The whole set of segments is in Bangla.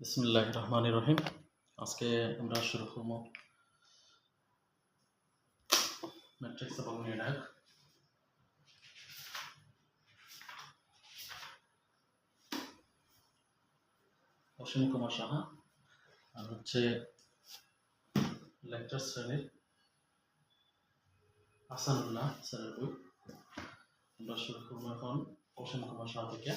বিসমুল্লাহ রহমান রহিম আজকে আমরা শুরু করব ম্যাট্রিক্স এবং নির্ণায়ক অসীম কুমার সাহা, আর হচ্ছে লেকচার শ্রেণির আসানুল্লাহ স্যারের বই। আমরা শুরু করব এখন অসীম কুমার সাহা থেকে।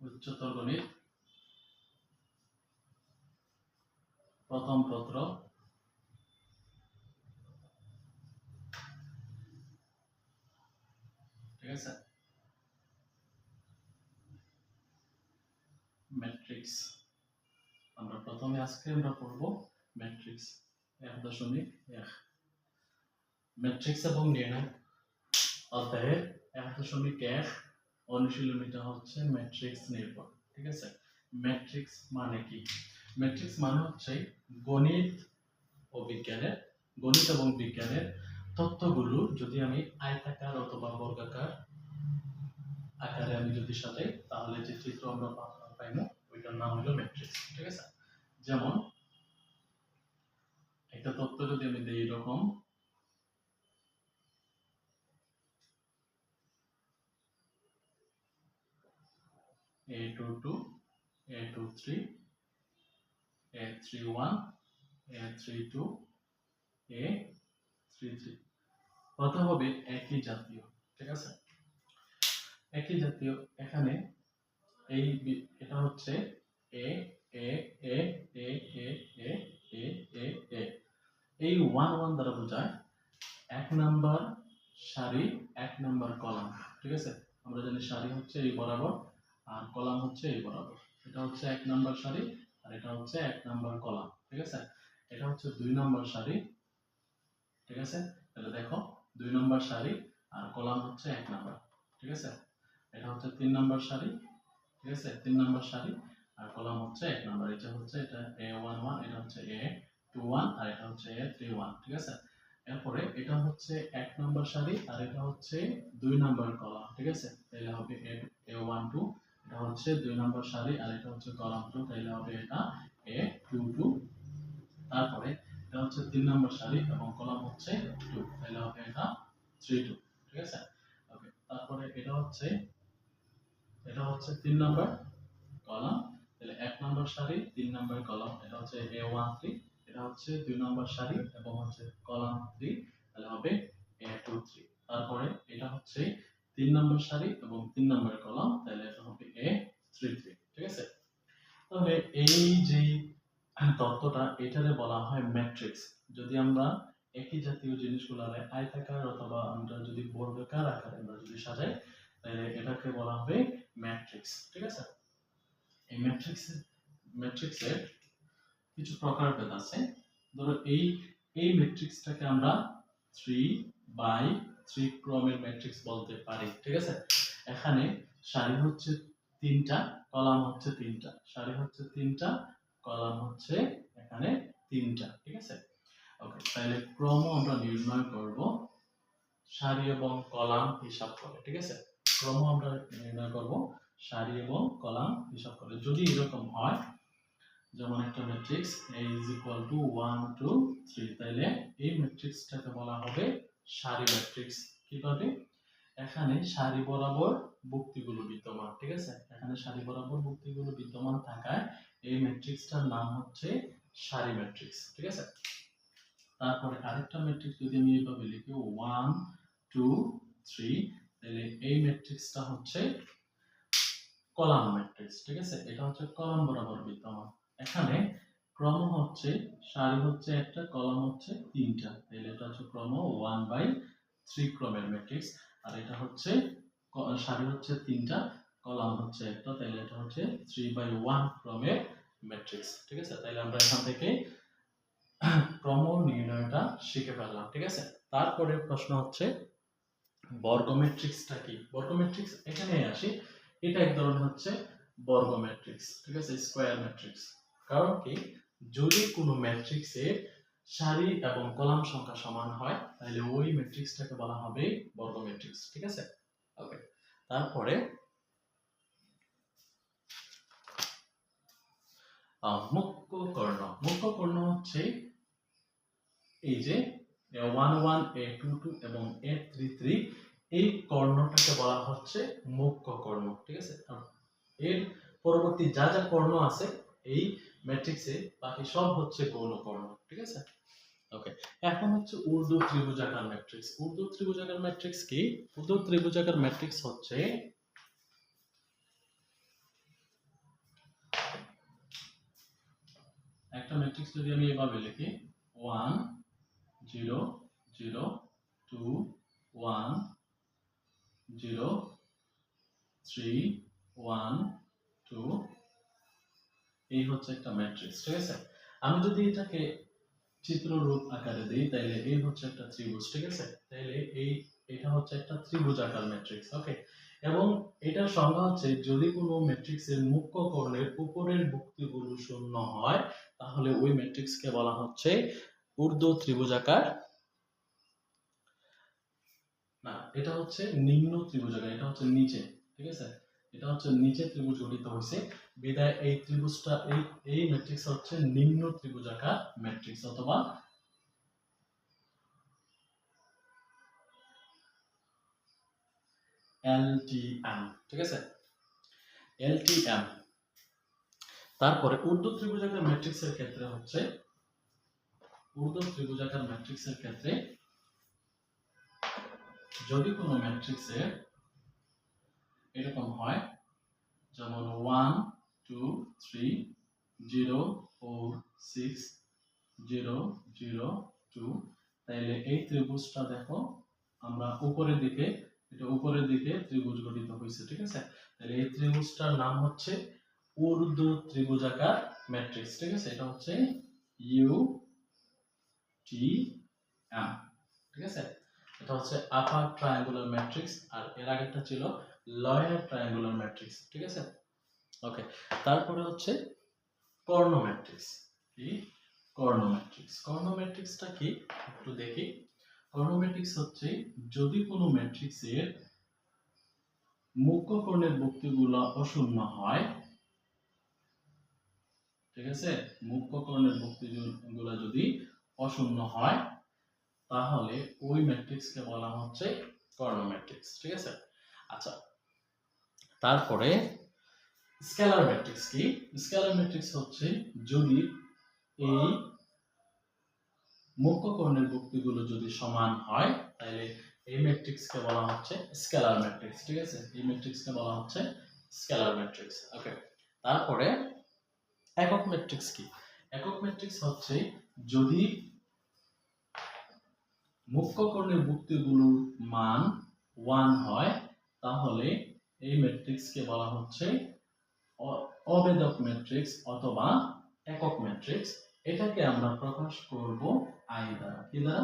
উচ্চতর গণিত প্রথম পত্র। ঠিক আছে? ম্যাট্রিক্স। আমরা প্রথমে আজকে আমরা পড়ব ম্যাট্রিক্স এক দশমিক এক। ম্যাট্রিক্স এবং নির্ণয়। অধ্যায়ের এক দশমিক এক অনুশীলনীটা হচ্ছে ম্যাট্রিক্স নির্ভর, ঠিক আছে? ম্যাট্রিক্স মানে কি? ম্যাট্রিক্স মানে হচ্ছে গণিত ও বিজ্ঞানের, গণিত এবং বিজ্ঞানের তথ্যগুলো যদি আমি আয়তাকার অথবা বর্গাকার আকারে আমি যদি সাজাই, তাহলে যে চিত্র আমরা পা- পাইবো ওইটার নাম হলো ম্যাট্রিক্স ঠিক আছে? যেমন একটা তত্ত্ব যদি আমি দিই এরকম A22, A23, A31, A32, A33 কত হবে একই জাতীয় ঠিক আছে? একই জাতীয় এখানে এই এটা হচ্ছে এ এ এ এ এ এ এ এ এ এই ওয়ান ওয়ান দ্বারা বোঝায় এক নাম্বার সারি এক নাম্বার কলাম ঠিক আছে? আমরা জানি সারি হচ্ছে এই বরাবর। আর কলাম হচ্ছে এই বরাবর। এটা হচ্ছে এক নাম্বার সারি আর এটা হচ্ছে এক নাম্বার কলাম, ঠিক আছে? এটা হচ্ছে দুই নাম্বার সারি, ঠিক আছে? তাহলে দেখো, দুই নাম্বার সারি আর কলাম হচ্ছে এক নাম্বার, ঠিক আছে? এটা হচ্ছে তিন নাম্বার সারি, ঠিক আছে? তিন নাম্বার সারি আর কলাম হচ্ছে এক নাম্বার। এটা হচ্ছে এটা এ ওয়ান ওয়ান এটা হচ্ছে এ টু ওয়ান আর এটা হচ্ছে এ থ্রি ওয়ান ঠিক আছে? এরপরে এটা হচ্ছে এক নাম্বার সারি আর এটা হচ্ছে দুই নাম্বার কলাম, ঠিক আছে? তাহলে হবে এ ওয়ান টু এটা হচ্ছে দুই নম্বর সারি আর এটা হচ্ছে কলাম টু তাইলে হবে এটা এ টু টু তারপরে এটা হচ্ছে তিন নম্বর সারি এবং কলাম হচ্ছে টু তাইলে হবে এটা থ্রি টু ঠিক আছে? ওকে তারপরে এটা হচ্ছে এটা হচ্ছে তিন নম্বর কলাম তাহলে এক নম্বর সারি, তিন নম্বর কলাম, এটা হচ্ছে এ ওয়ান থ্রি এটা হচ্ছে দুই নম্বর সারি এবং হচ্ছে কলাম থ্রি তাহলে হবে এ টু থ্রি তারপরে এটা হচ্ছে তিন নম্বর সারি এবং তিন নম্বর কলাম, তাহলে এটা হবে এ থ্রি থ্রি ঠিক আছে? তাহলে এই যে তত্ত্বটা, এটারে বলা হয় ম্যাট্রিক্স যদি আমরা একই জাতীয় জিনিসগুলারে আয়তাকার অথবা আমরা যদি বর্গাকার আকারে আমরা যদি সাজাই, তাহলে এটাকে বলা হবে ম্যাট্রিক্স ঠিক আছে? এই ম্যাট্রিক্স ম্যাট্রিক্সের কিছু প্রকারভেদ আছে। ধরো এই এই ম্যাট্রিক্সটাকে আমরা থ্রি বাই থ্রি ক্রমের ম্যাট্রিক্স বলতে পারি, ঠিক আছে? এখানে সারি হচ্ছে তিনটা, কলাম হচ্ছে তিনটা। সারি হচ্ছে তিনটা, কলাম হচ্ছে এখানে তিনটা, ঠিক আছে? ওকে তাহলে ক্রম আমরা নির্ণয় করব। সারি এবং কলাম হিসাব করে, ঠিক আছে? ক্রম আমরা নির্ণয় করব, সারি এবং কলাম হিসাব করে। যদি এরকম হয়, যেমন একটা matrix a is equal to 1 2 3 তাহলে এই ম্যাট্রিক্সটাকে বলা হবে সারি ম্যাট্রিক্স কীভাবে? এখানে সারি বরাবর ভুক্তিগুলো বিদ্যমান, ঠিক আছে? এখানে সারি বরাবর ভুক্তিগুলো বিদ্যমান থাকায় এই ম্যাট্রিক্সটার নাম হচ্ছে সারি ম্যাট্রিক্স ঠিক আছে? তারপরে আরেকটা ম্যাট্রিক্স যদি আমি এইভাবে লিখি ওয়ান টু থ্রি তাহলে এই ম্যাট্রিক্সটা হচ্ছে কলাম ম্যাট্রিক্স ঠিক আছে? এটা হচ্ছে কলাম বরাবর বিদ্যমান। এখানে ক্রম হচ্ছে, সারি হচ্ছে একটা, কলাম হচ্ছে তিনটা। তাহলে এটা হচ্ছে ক্রম ওয়ান বাই থ্রি ক্রমের ম্যাট্রিক্স আর এটা হচ্ছে সারি হচ্ছে তিনটা, কলাম হচ্ছে একটা তাহলে এটা হচ্ছে থ্রি বাই ওয়ান ক্রমের ম্যাট্রিক্স ঠিক আছে? তাহলে আমরা এখান থেকে ক্রম নির্ণয়টা শিখে ফেললাম, ঠিক আছে? তারপরে প্রশ্ন হচ্ছে বর্গ ম্যাট্রিক্সটা কি? বর্গ ম্যাট্রিক্স এখানে আসি, এটা এক ধরনের হচ্ছে বর্গ ম্যাট্রিক্স ঠিক আছে? Square matrix. কারণ কি? যদি কোনো ম্যাট্রিক্সের সারি এবং কলাম সংখ্যা সমান হয়, তাহলে ওই ম্যাট্রিক্সটাকে বলা হবে বর্গ ম্যাট্রিক্স ঠিক আছে? ওকে তারপরে মুখ্য কর্ণ। মুখ্য কর্ণ হচ্ছে এই যে one one a two two এবং এ থ্রি থ্রি এই কর্ণটাকে বলা হচ্ছে মুখ্য কর্ণ, ঠিক আছে? এর পরবর্তী যা যা কর্ণ আছে, এই ম্যাট্রিক্সে বাকি সব হচ্ছে গৌণ কর্ণ, ঠিক আছে? ওকে এখন হচ্ছে উর্দু ত্রিভুজাকার ম্যাট্রিক্স উর্দু ত্রিভুজাকার ম্যাট্রিক্স কি? উর্দু ত্রিভুজাকার ম্যাট্রিক্স হচ্ছে একটা ম্যাট্রিক্স যদি আমি এভাবে লিখি one zero zero two one zero three one two এই হচ্ছে একটা ম্যাট্রিক্স ঠিক আছে? আমি যদি এটাকে চিত্ররূপ আকারে দিই তাহলে এই হচ্ছে একটা ত্রিভুজ, ঠিক আছে? তাহলে এই, এটা হচ্ছে একটা ত্রিভুজ আকার ম্যাট্রিক্স ওকে এবং এটার সংজ্ঞা হচ্ছে, যদি কোনো ম্যাট্রিক্সের মুখ্য কর্ণের উপরের ভুক্তিগুলো শূন্য হয়, তাহলে ওই ম্যাট্রিক্সকে বলা হচ্ছে ঊর্ধ্ব ত্রিভুজাকার না, এটা হচ্ছে নিম্ন ত্রিভুজাকার এটা হচ্ছে নিচে, ঠিক আছে? এটা হচ্ছে নিচে ত্রিভুজ গঠিত হয়েছে বিদায়, এই ত্রিভুজটা, এই এই ম্যাট্রিক্স হচ্ছে নিম্ন ত্রিভুজাকার ম্যাট্রিক্স অথবা এলটিএম ঠিক আছে? এলটিএম তারপরে ঊর্ধ্ব ত্রিভুজাকার ম্যাট্রিক্সের ক্ষেত্রে হচ্ছে, ঊর্ধ্ব ত্রিভুজাকার ম্যাট্রিক্সের ক্ষেত্রে যদি কোনো ম্যাট্রিক্সের এরকম হয়, যেমন one two three zero four six zero zero two তাইলে এই ত্রিভুজটা দেখো, আমরা উপরের দিকে, এটা উপরের দিকে ত্রিভুজ গঠিত হয়েছে, ঠিক আছে? তাহলে এই ত্রিভুজটার নাম হচ্ছে ঊর্ধ্ব ত্রিভুজাকার ম্যাট্রিক্স ঠিক আছে? এটা হচ্ছে ইউ টি এম ঠিক আছে? এটা হচ্ছে আপার ট্রায়াঙ্গুলার ম্যাট্রিক্স আর এর আগেরটা ছিল লয়ার ট্রায়াঙ্গুলার ম্যাট্রিক্স ঠিক আছে? ওকে তারপরে হচ্ছে কর্ণ ম্যাট্রিক্স কি? কর্ণ ম্যাট্রিক্স কর্ণ ম্যাট্রিক্সটা কি? একটু দেখি। কর্ণ ম্যাট্রিক্স হচ্ছে যদি কোনো ম্যাট্রিক্সের মুখ্য কর্ণের বক্তিগুলো অশূন্য হয়, ঠিক আছে? মুখ্য কর্ণের বক্তিগুলো যদি অশূন্য হয়, তাহলে ওই ম্যাট্রিক্সকে বলা হচ্ছে কর্ণ ম্যাট্রিক্স ঠিক আছে? আচ্ছা তারপরে স্কেলার ম্যাট্রিক্স কি? স্কেলার ম্যাট্রিক্স হচ্ছে যদি এই মুখ্য কর্ণের বক্তিগুলো যদি সমান হয় তাহলে এই ম্যাট্রিক্সকে বলা হচ্ছে স্কেলার ম্যাট্রিক্স, ঠিক আছে? এই ম্যাট্রিক্সকে বলা হচ্ছে স্কেলার ম্যাট্রিক্স ওকে তারপরে একক ম্যাট্রিক্স কি? একক ম্যাট্রিক্স হচ্ছে যদি মুখ্য কর্ণের বক্তিগুলোর মান ওয়ান হয়, তাহলে এই ম্যাট্রিক্সকে বলা হচ্ছে অবেদক ম্যাট্রিক্স অথবা একক ম্যাট্রিক্স এটাকে আমরা প্রকাশ করব আই দ্বারা। কি দ্বারা?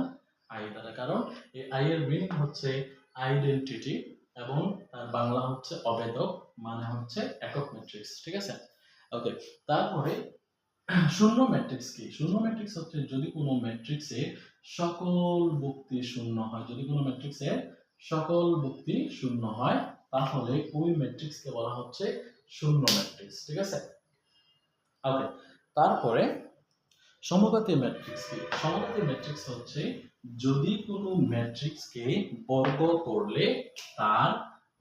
আই দ্বারা। কারণ এই আই এর মিনিং হচ্ছে আইডেন্টিটি এবং তার বাংলা হচ্ছে অবেদক মানে হচ্ছে একক ম্যাট্রিক্স ঠিক আছে? ওকে তারপরে শূন্য ম্যাট্রিক্স কি? শূন্য ম্যাট্রিক্স হচ্ছে যদি কোনো ম্যাট্রিক্সে সকল বক্তি শূন্য হয়, যদি কোনো ম্যাট্রিক্সে সকল বক্তি শূন্য হয়, তাহলে ওই ম্যাট্রিক্সকে বলা হচ্ছে শূন্য ম্যাট্রিক্স ঠিক আছে? ওকে তারপরে সমঘাতী ম্যাট্রিক্স কি? সমঘাতী ম্যাট্রিক্স হচ্ছে যদি কোনো ম্যাট্রিক্সকে বর্গ করলে তার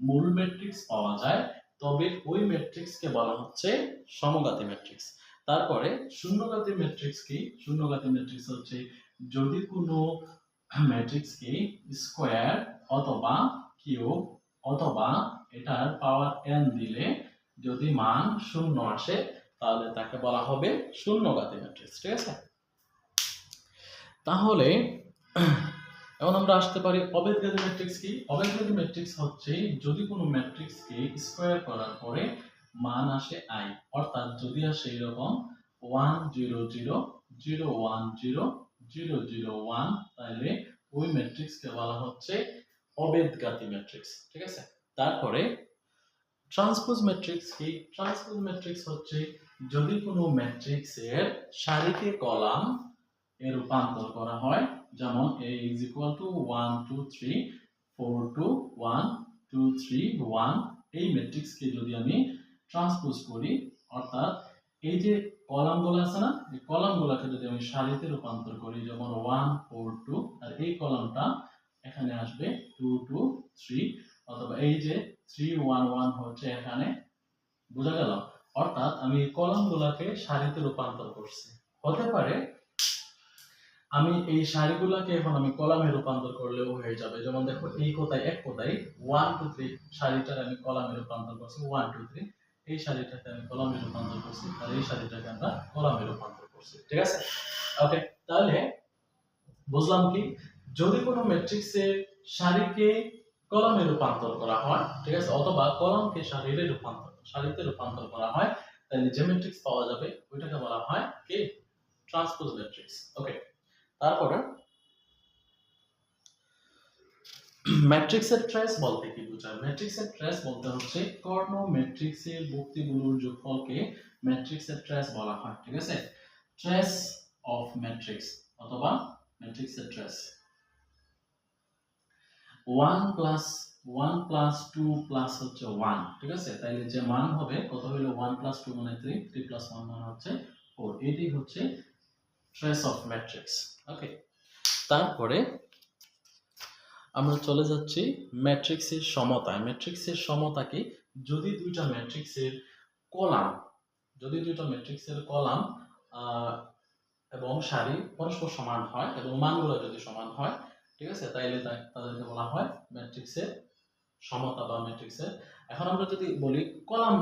মূল ম্যাট্রিক্স পাওয়া যায়, তবে ওই ম্যাট্রিক্সকে বলা হচ্ছে সমঘাতী ম্যাট্রিক্স তারপরে শূন্যঘাতী ম্যাট্রিক্স কি? শূন্যঘাতী ম্যাট্রিক্স হচ্ছে যদি কোনো ম্যাট্রিক্সকে স্কোয়ার অথবা কিউব অথবা এটার পাওয়ার এন দিলে যদি মান শূন্য আসে, তাহলে তাকে বলা হবে শূন্যঘাতী ম্যাট্রিক্স ঠিক আছে? তাহলে, এখন আমরা আসতে পারি অবেদঘাতী ম্যাট্রিক্স কি? অবেদঘাতী ম্যাট্রিক্স হচ্ছে যদি কোনো ম্যাট্রিক্সকে স্কোয়ার করার পরে মান আসে আই অর্থাৎ যদি আসে এরকম one zero zero zero one zero zero zero one তাহলে ওই ম্যাট্রিক্সকে বলা হচ্ছে অবেদগাতি ম্যাট্রিক্স ঠিক আছে? তারপরে ট্রান্সপোজ ম্যাট্রিক্স কি? ট্রান্সপোজ ম্যাট্রিক্স হচ্ছে যদি কোনো ম্যাট্রিক্সের সারিকে কলাম এ রূপান্তর করা হয়, যেমন a is equal to 1 2 3 4 2 1 2 3 1 এই ম্যাট্রিক্সকে যদি আমি ট্রান্সপোজ করি, অর্থাৎ এই যে কলামগুলো আছে না, এই কলামগুলোকে যদি আমি সারিতে রূপান্তর করি, যেমন 1 4 2 আর এই কলামটা এখানে আসবে 2 2 3 অথবা এই যে 3 1 1 হচ্ছে এখানে, বোঝা গেল? অর্থাৎ আমি এই কলামগুলোকে সারিতে রূপান্তর করছি। হতে পারে আমি এই সারিগুলোকে এখন আমি কলামে রূপান্তর করলেও হয়ে যাবে। যেমন দেখো, এই কোথায়, এক কোথায় ওয়ান টু থ্রি সারিটার আমি কলামে রূপান্তর করছি ওয়ান টু থ্রি এই সারিটাকে আমি কলামে রূপান্তর করছি, আর এই সারিটাকে আমরা কলামে রূপান্তর করছি। ঠিক আছে? ওকে তাহলে বুঝলাম কি? যদি কোনো ম্যাট্রিক্সের সারিকে কলামে রূপান্তর করা হয়, ঠিক আছে? অথবা কলামকে সারিতে রূপান্তর সারিতে রূপান্তর করা হয়, তাহলে যে ম্যাট্রিক্স পাওয়া যাবে, ওইটাকে বলা হয় কি? ট্রান্সপোজ ম্যাট্রিক্স ওকে তারপরে ম্যাট্রিক্সের ট্রেস বলতে কি বোঝায়? ম্যাট্রিক্সের ট্রেস বলতে হচ্ছে কর্ণ ম্যাট্রিক্সের ভুক্তিগুলোর যোগফলকে ম্যাট্রিক্সের ট্রেস বলা হয়, ঠিক আছে? ট্রেস অফ ম্যাট্রিক্স অথবা ম্যাট্রিক্সের trace one plus one plus two plus হচ্ছে ওয়ান ঠিক আছে? তাইলে যে মান হবে, কত হলো ওয়ান প্লাস টু মানে থ্রি থ্রি প্লাস ওয়ান মানে হচ্ছে ফোর এটি হচ্ছে ট্রেস অফ ম্যাট্রিক্স ওকে তারপরে আমরা চলে যাচ্ছি ম্যাট্রিক্সের সমতায় ম্যাট্রিক্সের সমতা কি? যদি দুইটা ম্যাট্রিক্সের কলাম, যদি দুইটা ম্যাট্রিক্সের কলাম এবং সারি পরস্পর সমান হয় এবং মানগুলো যদি সমান হয় ঠিক আছে? তাইলে তাদেরকে বলা হয় ম্যাট্রিক্সের সমতা বা ম্যাট্রিক্সের এখন আমরা যদি বলি কলাম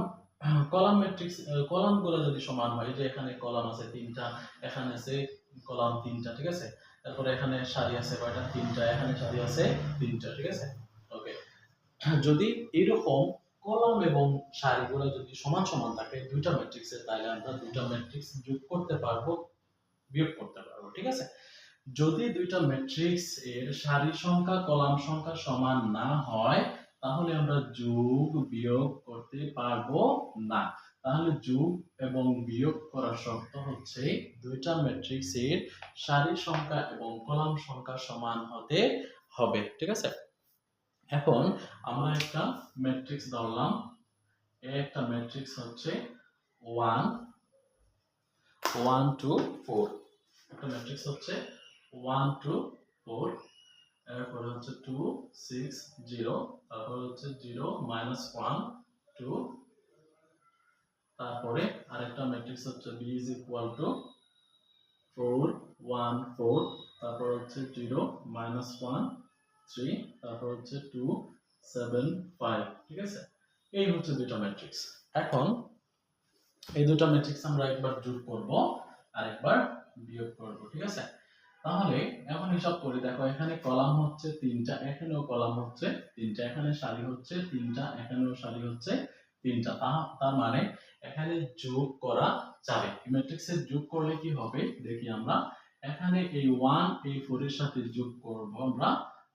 কলাম ম্যাট্রিক্স কলামগুলো যদি সমান হয় যে এখানে কলাম আছে তিনটা, এখানে আছে কলাম তিনটা, ঠিক আছে? তারপরে এখানে সারি আছে কয়টা? তিনটা, এখানে সারি আছে তিনটা, ঠিক আছে? ওকে যদি এরকম কলাম এবং সারিগুলো যদি সমান সমান থাকে, দুইটা ম্যাট্রিক্সের তাহলে আমরা দুইটা ম্যাট্রিক্স যোগ করতে পারব, বিয়োগ করতে পারব, ঠিক আছে? যদি দুইটা ম্যাট্রিক্স এর সারি সংখ্যা, কলাম সংখ্যা সমান না হয়, তাহলে আমরা যোগ বিয়োগ করতে পারব না। তাহলে যোগ এবং বিয়োগ করার শর্ত হচ্ছে দুইটা ম্যাট্রিক্স এর সারি সংখ্যা এবং কলাম সংখ্যা সমান হতে হবে, ঠিক আছে? এখন আমরা একটা ম্যাট্রিক্স ধরলাম। একটা ম্যাট্রিক্স হচ্ছে ওয়ান ওয়ান টু ফোর একটা ম্যাট্রিক্স হচ্ছে ওয়ান টু ফোর এরপরে হচ্ছে টু সিক্স জিরো তারপরে হচ্ছে জিরো মাইনাস ওয়ান টু তারপরে আরেকটা ম্যাট্রিক্স হচ্ছে B is equal to four one four তারপর হচ্ছে জিরো মাইনাস ওয়ান থ্রি তারপর হচ্ছে টু সেভেন ফাইভ ঠিক আছে? এই হচ্ছে দুটো ম্যাট্রিক্স এখন এই দুটো ম্যাট্রিক্স আমরা একবার যোগ করব আর বিয়োগ করব, ঠিক আছে? তাহলে এখন হিসাব করি, দেখো এখানে কলাম হচ্ছে তিনটা, এখানেও কলাম হচ্ছে তিনটা, এখানে সারি হচ্ছে তিনটা, এখানেও সারি হচ্ছে তিনটা। তার মানে এখানে যোগ করা যাবে। ম্যাট্রিক্সের যোগ করলে কি হবে? দেখি আমরা। এখানে এই ওয়ান এই ফোর এর সাথে যোগ করব আমরা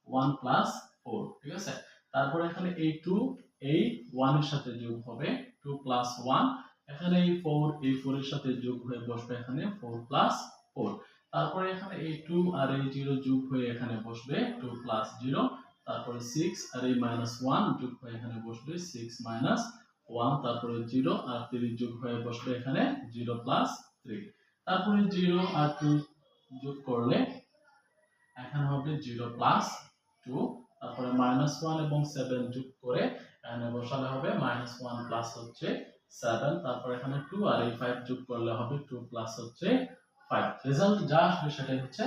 ওয়ান প্লাস ফোর ঠিক আছে? তারপর এখানে এই টু এই ওয়ানের সাথে যোগ হবে টু প্লাস ওয়ান এখানে এই ফোর এই ফোর এর সাথে যোগ হয়ে বসবে এখানে ফোর প্লাস ফোর তারপরে এখানে এই টু আর এই জিরো যোগ হয়ে এখানে বসবে টু প্লাস জিরো তারপরে সিক্স আর এই মাইনাস ওয়ান যোগ হয়ে এখানে বসবে সিক্স মাইনাস ওয়ান তারপরে জিরো আর থ্রি যোগ হয়ে বসবে এখানে জিরো প্লাস থ্রি তারপরে জিরো আর টু যোগ করলে এখানে হবে জিরো প্লাস টু তারপরে মাইনাস ওয়ান এবং সেভেন যোগ করে এখানে বসালে হবে মাইনাস ওয়ান প্লাস হচ্ছে সেভেন তারপর এখানে টু আর এই ফাইভ যোগ করলে হবে টু প্লাস হচ্ছে ফাইভ রেজাল্ট যা আসবে সেটাই হচ্ছে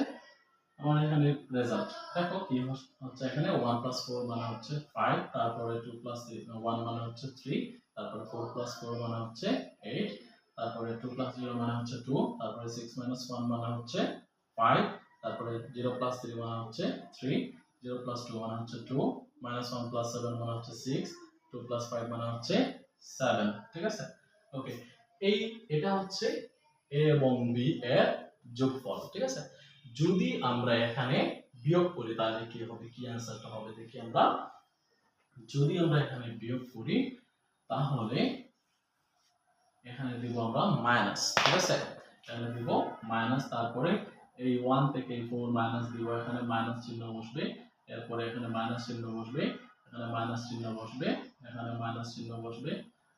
আমার এখানে রেজাল্ট দেখো কি হচ্ছে এখানে ওয়ান প্লাস ফোর মানে হচ্ছে ফাইভ তারপরে টু প্লাস ওয়ান মানে হচ্ছে থ্রি তারপরে ফোর প্লাস ফোর মানে হচ্ছে এইট তারপরে টু প্লাস জিরো মানে হচ্ছে টু তারপরে সিক্স মাইনাস ওয়ান মানে হচ্ছে ফাইভ তারপরে জিরো প্লাস থ্রি মানে হচ্ছে থ্রি জিরো প্লাস টু মানে হচ্ছে two minus one plus seven মানে হচ্ছে সিক্স টু প্লাস ফাইভ মানে হচ্ছে সেভেন ঠিক আছে? ওকে এই, এটা হচ্ছে এ এবং বি এর যোগফল, ঠিক আছে? যদি আমরা এখানে বিয়োগ করি, তাহলে কি হবে? কি অ্যান্সারটা হবে? দেখি আমরা। যদি আমরা এখানে বিয়োগ করি, তাহলে এখানে দিব আমরা মাইনাস ঠিক আছে? এখানে দিব মাইনাস তারপরে এই ওয়ান থেকে ফোর মাইনাস দিব। এখানে মাইনাস চিহ্ন বসবে, এরপরে এখানে মাইনাস চিহ্ন বসবে, এখানে মাইনাস চিহ্ন বসবে, এখানে মাইনাস চিহ্ন বসবে,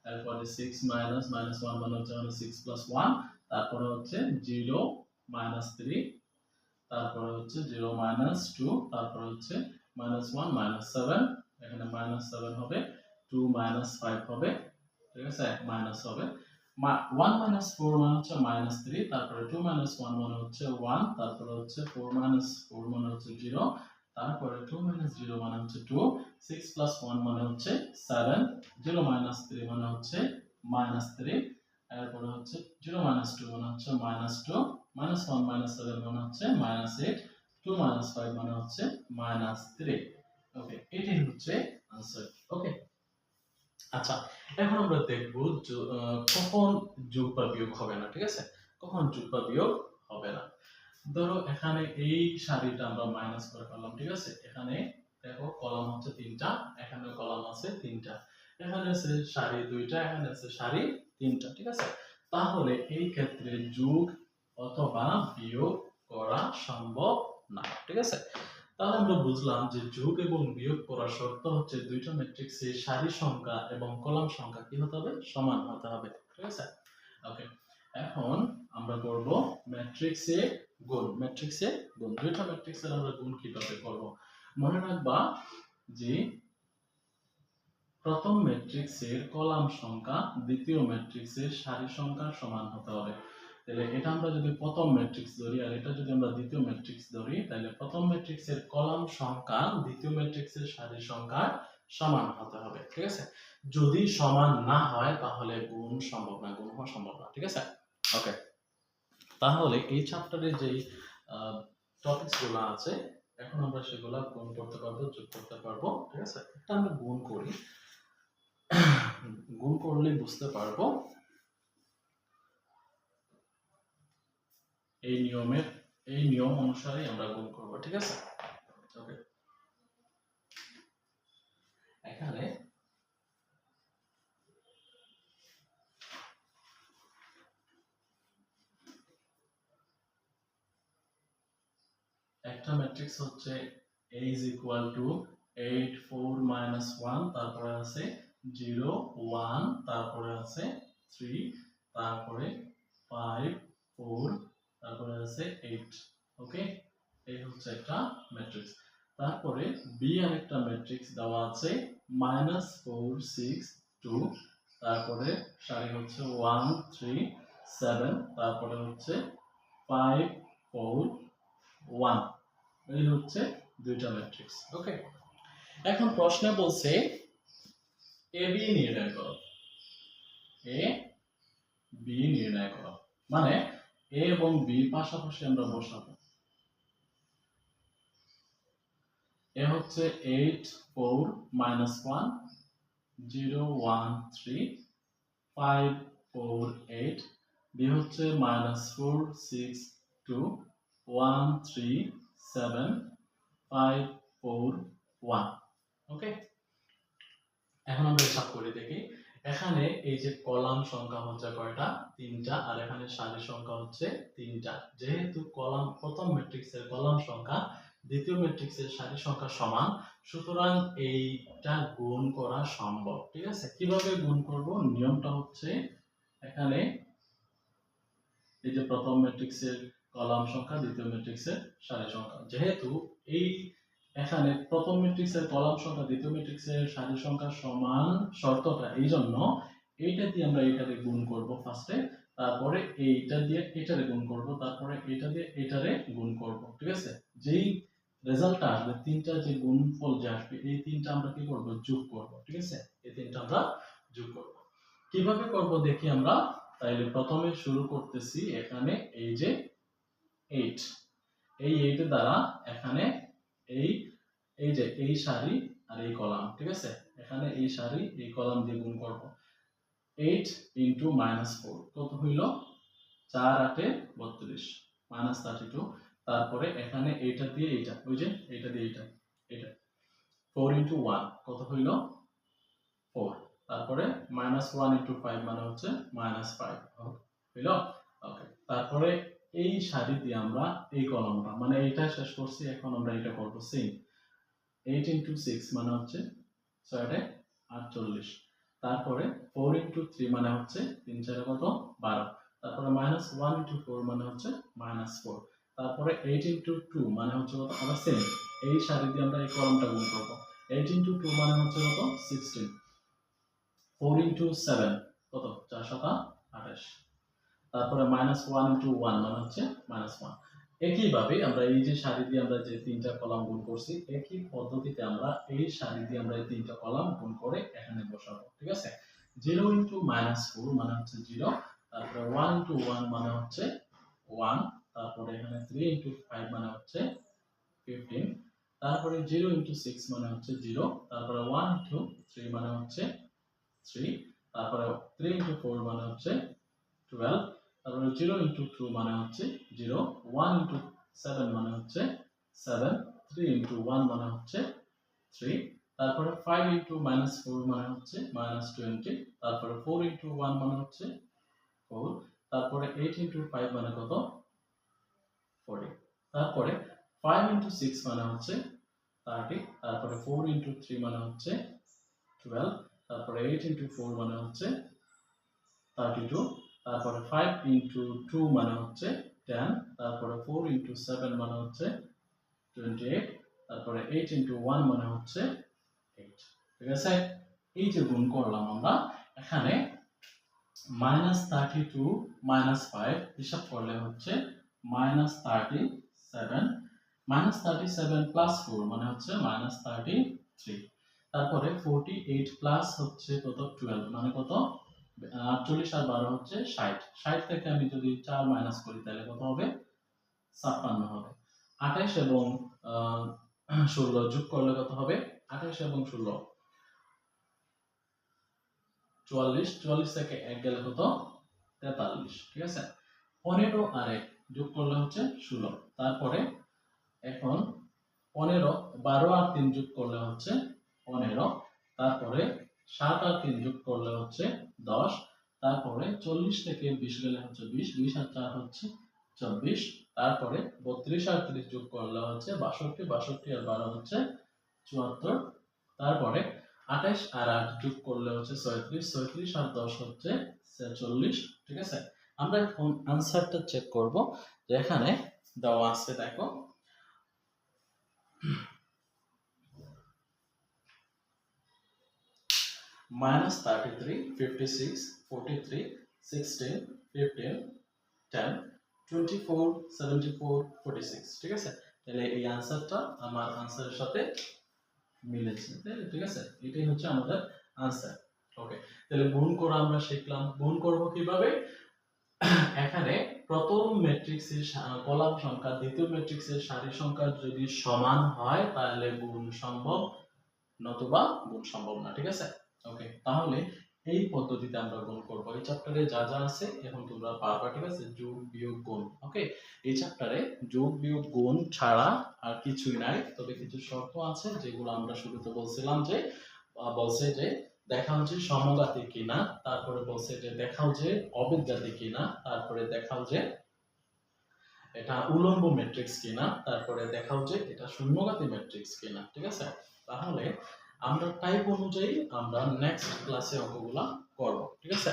তারপরে সিক্স মাইনাস মাইনাস ওয়ান মানে হচ্ছে সিক্স প্লাস ওয়ান তারপরে হচ্ছে জিরো মাইনাস থ্রি তারপরে হচ্ছে জিরো মাইনাস টু তারপরে হচ্ছে মাইনাস ওয়ান মাইনাস সেভেন এখানে মাইনাস সেভেন হবে টু মাইনাস ফাইভ হবে, ঠিক আছে? এক মাইনাস হবে। ওয়ান মাইনাস ফোর মানে হচ্ছে মাইনাস থ্রি তারপরে টু মাইনাস ওয়ান মানে হচ্ছে ওয়ান তারপরে হচ্ছে ফোর মাইনাস ফোর মানে হচ্ছে জিরো তারপরে টু মাইনাস জিরো মানে হচ্ছে টু সিক্স প্লাস ওয়ান মানে হচ্ছে সেভেন জিরো মাইনাস থ্রি মানে হচ্ছে মাইনাস থ্রি এরপরে হচ্ছে জিরো মাইনাস টু মানে হচ্ছে minus two minus one minus seven মানে হচ্ছে minus eight two minus five মানে হচ্ছে মাইনাস থ্রি ওকে এটাই হচ্ছে আনসার ওকে আচ্ছা এখন আমরা দেখব কখন যোগ বিয়োগ হবে না, ঠিক আছে? কখন যোগ বিয়োগ হবে না? ধরো এখানে এই সারিটা আমরা মাইনাস করে ফেললাম, ঠিক আছে? এখানে দেখো কলাম হচ্ছে তিনটা এখানে কলাম আছে তিনটা। এখানে আছে সারি দুইটা, এখানে আছে সারি তিনটা, ঠিক আছে? তাহলে এই ক্ষেত্রে যোগ অথবা বিয়োগ করা সম্ভব না, ঠিক আছে? তাহলে আমরা বুঝলাম যে যোগ এবং বিয়োগ করার শর্ত হচ্ছে দুইটা ম্যাট্রিক্সে সারি সংখ্যা এবং কলাম সংখ্যা কি হতে হবে? সমান হতে হবে, ঠিক আছে? ওকে এখন আমরা করব ম্যাট্রিক্সে গুণ ম্যাট্রিক্সে গুণ। দুইটা ম্যাট্রিক্সের আমরা গুণ কীভাবে করব? মনে রাখবা যে প্রথম ম্যাট্রিক্সের কলাম সংখ্যা, দ্বিতীয় ম্যাট্রিক্সের সারি সংখ্যা সমান হতে হবে। তাহলে এটা আমরা যদি প্রথম ম্যাট্রিক্স ধরি আর এটা যদি আমরা দ্বিতীয় ম্যাট্রিক্স ধরি, তাহলে প্রথম ম্যাট্রিক্সের কলাম সংখ্যা, দ্বিতীয় ম্যাট্রিক্সের সারি সংখ্যা সমান হতে হবে, ঠিক আছে? যদি সমান না হয়, তাহলে গুণ সম্ভব না, গুণ হওয়া সম্ভব না, ঠিক আছে? ওকে তাহলে এই চ্যাপ্টারে যে টপিকসগুলো আছে, এখন আমরা সেগুলো গুণ করতে পারব, যোগ করতে পারব, ঠিক আছে? একটা আমরা গুণ করি। গুণ করলে বুঝতে পারব। এই নিয়মের, এই নিয়ম অনুসারে আমরা গুণ করব, ঠিক আছে? ওকে এখানে একটা ম্যাট্রিক্স হচ্ছে a is equal to 8 4 minus 1 তারপরে আছে 0 1 তারপরে আছে 3 তারপরে 5 4 তারপরে আছে 8 ওকে? এই হচ্ছে একটা ম্যাট্রিক্স তারপরে বি আরেকটা ম্যাট্রিক্স দেওয়া আছে মাইনাস ফোর সিক্স টু তারপরে সারি হচ্ছে ওয়ান থ্রি সেভেন তারপরে হচ্ছে ফাইভ ফোর ওয়ান এই হচ্ছে দুইটা ম্যাট্রিক্স ওকে? এখন প্রশ্নে বলছে এ বি নির্ণয় করো। এ বি নির্ণয় করো। মানে এ এবং বি পাশাপাশি আমরা বসাবো। এ হচ্ছে eight four minus one zero one three five four eight B হচ্ছে minus four six two one three seven five four one okay এখন আমরা হিসাব করে দেখি। এখানে এই যে কলাম সংখ্যা হচ্ছে কয়টা? তিনটা। আর এখানে সারি সংখ্যা হচ্ছে তিনটা। যেহেতু কলাম প্রথম ম্যাট্রিক্সের কলাম সংখ্যা, দ্বিতীয় ম্যাট্রিক্সের সারি সংখ্যা সমান, সুতরাং এইটা গুণ করা সম্ভব। ঠিক আছে? কীভাবে গুণ করব? নিয়মটা হচ্ছে এখানে এই যে প্রথম ম্যাট্রিক্সের কলাম সংখ্যা, দ্বিতীয় ম্যাট্রিক্সের সারি সংখ্যা। যেহেতু এই এখানে প্রথম ম্যাট্রিক্সের কলাম সংখ্যা, দ্বিতীয় ম্যাট্রিক্সের সারি সংখ্যা সমান শর্তটা এই জন্য এইটা দিয়ে আমরা এইটারে গুণ করব ফার্স্টে তারপরে এইটা দিয়ে এটারে গুণ করব, তারপরে এটা দিয়ে এটারে গুণ করব, ঠিক আছে? যেই রেজাল্টটা আসবে, তিনটা যে গুণফল যে আসবে, এই তিনটা আমরা কি করব? যোগ করব, ঠিক আছে? এই তিনটা আমরা যোগ করব। কীভাবে করব দেখি আমরা? তাইলে প্রথমে শুরু করতেছি এখানে এই যে 8 এই 8 দ্বারা এখানে এই এই যে এই সারি আর এই কলাম, ঠিক আছে? এখানে এই সারি, এই কলাম দিয়ে গুণ করব। 8 ইন্টু মাইনাস ফোর কত হইল? চার আটে বত্রিশ মাইনাস থার্টি টু তারপরে এখানে এইটা দিয়ে এইটা, ওই যে এইটা দিয়ে এইটা এটা ফোর ইন্টু ওয়ান কত হইল? ফোর তারপরে মাইনাস ওয়ান ইন্টু ফাইভ মানে হচ্ছে মাইনাস ফাইভ হইল? ওকে তারপরে এই সারি দিয়ে আমরা এই কলমটা মানে এটা শেষ করছি, এখন আমরা এটা করব সেম এইট ইন্টু সিক্স মানে হচ্ছে ছয়টা আটচল্লিশ। তারপরে ফোর ইন্টু থ্রি মানে হচ্ছে তিন চারে কত? বারো। তারপরে মাইনাস ওয়ান ইন্টু ফোর মানে হচ্ছে মাইনাস ফোর তারপরে এইট ইন্টু টু মানে হচ্ছে কত? আবার সেম এই সারি দিয়ে আমরা এই কলমটা গুণ করব। এইট ইন্টু টু মানে হচ্ছে কত? সিক্সটিন ফোর ইন্টু সেভেন কত? চার শতা আঠাশ। তারপরে মাইনাস ওয়ান ইন্টু ওয়ান মানে হচ্ছে মাইনাস ওয়ান একইভাবে আমরা এই যে সারি দিয়ে আমরা যে তিনটা কলাম গুণ করছি, একই পদ্ধতিতে আমরা এই সারি দিয়ে আমরা এই তিনটা কলাম গুণ করে এখানে বসাবো, ঠিক আছে? জিরো ইন্টু মাইনাস ফোর মানে হচ্ছে জিরো তারপরে ওয়ান ইন্টু ওয়ান মানে হচ্ছে ওয়ান তারপরে এখানে থ্রি ইন্টু ফাইভ মানে হচ্ছে ফিফটিন তারপরে জিরো ইন্টু সিক্স মানে হচ্ছে জিরো তারপরে ওয়ান ইন্টু থ্রি মানে হচ্ছে থ্রি তারপরে থ্রি ইন্টু ফোর মানে হচ্ছে টুয়েলভ তারপরে জিরো ইন্টু টু মানে হচ্ছে জিরো ওয়ান ইন্টু সেভেন মানে হচ্ছে সেভেন থ্রি ইন্টু ওয়ান মানে হচ্ছে থ্রি তারপরে ফাইভ ইন্টু মাইনাস ফোর মানে হচ্ছে মাইনাস টোয়েন্টি তারপরে ফোর ইন্টু ওয়ান মানে হচ্ছে ফোর তারপরে এইট ইন্টু ফাইভ মানে কত? ফোরটি তারপরে ফাইভ ইন্টু সিক্স মানে হচ্ছে থার্টি তারপরে ফোর ইন্টু থ্রি মানে হচ্ছে টুয়েলভ তারপরে এইট ইন্টু ফোর মানে হচ্ছে থার্টি টু তারপরে ফাইভ ইন্টু টু মানে হচ্ছে টেন তারপরে ফোর ইন্টু সেভেন মানে হচ্ছে টোয়েন্টি এইট তারপরে এইট ইন্টু ওয়ান মানে হচ্ছে এইট ঠিক আছে? এই যে গুণ করলাম আমরা, এখানে minus thirty two minus five হিসাব করলে হচ্ছে minus thirty seven minus thirty seven plus four মানে হচ্ছে মাইনাস থার্টি থ্রি তারপরে ফোরটি এইট প্লাস হচ্ছে কত? টুয়েলভ মানে কত? আটচল্লিশ আর বারো হচ্ছে ষাট। ষাট থেকে আমি যদি চার মাইনাস করি, তাহলে কত হবে? ছাপ্পান্ন হবে। আঠাইশ এবং ষোলো যোগ করলে কত হবে? আঠাইশ এবং ষোলো। চুয়াল্লিশ চুয়াল্লিশ থেকে এক গেলে কত? তেতাল্লিশ, ঠিক আছে? পনেরো আর এক যোগ করলে হচ্ছে ষোলো। তারপরে এখন পনেরো, বারো আর তিন যোগ করলে হচ্ছে পনেরো। তারপরে সাত আর তিন যোগ করলে হচ্ছে দশ, তারপরে চল্লিশ থেকে বিশ গেলে হচ্ছে বিশ বিশ আর চার হচ্ছে চব্বিশ, তারপরে বত্রিশ আর ত্রিশ যোগ করলে হচ্ছে বাষট্টি বাষট্টি আর বারো হচ্ছে চুয়াত্তর, তারপরে আঠাইশ আর আট যোগ করলে হচ্ছে ছয়ত্রিশ ছয়ত্রিশ আর দশ হচ্ছে ছেচল্লিশ, ঠিক আছে? আমরা এখন আনসারটা চেক করব যে এখানে দেওয়া আছে দেখো। Minus 33, 56, 43, 16, 15, 10, 24, 74, 46 ঠিক আছে? তাহলে এই আনসারটা আমার আনসারের সাথে মিলেছে। ঠিক আছে? এটাই হচ্ছে আমাদের আনসার ওকে তাহলে গুণ করা আমরা শিখলাম। গুণ করব কীভাবে? এখানে প্রথম ম্যাট্রিক্সের কলাম সংখ্যা দ্বিতীয় ম্যাট্রিক্সের সারি সংখ্যা যদি সমান হয় তাহলে গুণ সম্ভব নতুবা গুণ সম্ভব না। ঠিক আছে? ওকে তাহলে এই পদ্ধতিতে আমরা গুণ করব। এই চ্যাপ্টারে যা যা আছে, এখন তোমরা পারবা ঠিক আছে? যোগ, বিয়োগ, গুণ ওকে এই চ্যাপ্টারে যোগ, বিয়োগ, গুণ ছাড়া আর কিছুই নাই। তবে কিছু শর্ত আছে যেগুলো আমরা শুরুতে বলছিলাম যে বলছে যে দেখাও যে সমগাতি কিনা, তারপরে বলছে যে দেখাও যে অবিজ্ঞাতি কিনা, তারপরে দেখাও যে এটা উলম্ব ম্যাট্রিক্স কিনা, তারপরে দেখাও যে এটা শূন্যগাতি ম্যাট্রিক্স কিনা, ঠিক আছে? তাহলে আমরা টাইপ অনুযায়ী আমরা নেক্সট ক্লাসে অঙ্কগুলা করব ঠিক আছে?